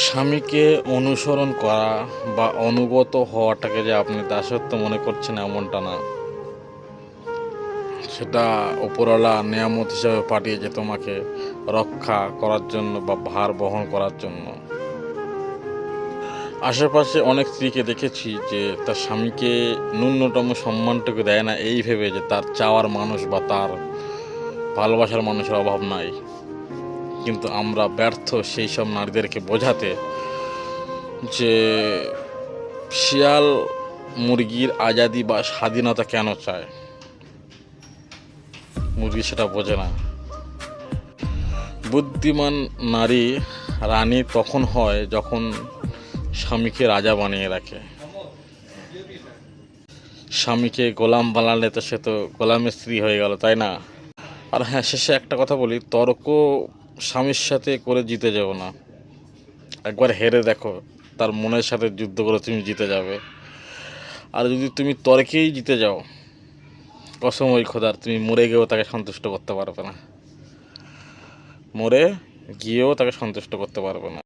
স্বামীকে অনুসরণ করা বা অনুগত হওয়াটাকে যে আপনি দাসত্ব মনে করছেন এমনটা না। সেটা ওপরওয়ালা নিয়ামত হিসাবে পাঠিয়েছে তোমাকে রক্ষা করার জন্য বা ভার বহন করার জন্য। আশেপাশে অনেক স্ত্রীকে দেখেছি যে তার স্বামীকে ন্যূনতম সম্মানটুকু দেয় না, এই ভেবে যে তার চাওয়ার মানুষ বা তার ভালোবাসার মানুষের অভাব নাই। কিন্তু আমরা ব্যর্থ সেই সব নারীদেরকে বোঝাতে যে শিয়াল মুরগির আজাদি বা স্বাধীনতা কেন চায়? মুরগি সেটা বোঝে না। বুদ্ধিমান নারী রানী তখন হয় যখন স্বামীকে রাজা বানিয়ে রাখে। স্বামীকে গোলাম বানালে তো সে তো গোলামের স্ত্রী হয়ে গেল, তাই না? আর হ্যাঁ শেষে একটা কথা বলি, তর্ক স্বামীর সাথে করে জিতে যাব না। একবার হেরে দেখো, তার মনের সাথে যুদ্ধ করে তুমি জিতে যাবে। আর যদি তুমি তর্কেই জিতে যাও কসম ওই খোদার তুমি মরে গিয়েও তাকে সন্তুষ্ট করতে পারবে না। মরে গিয়েও তাকে সন্তুষ্ট করতে পারবে না।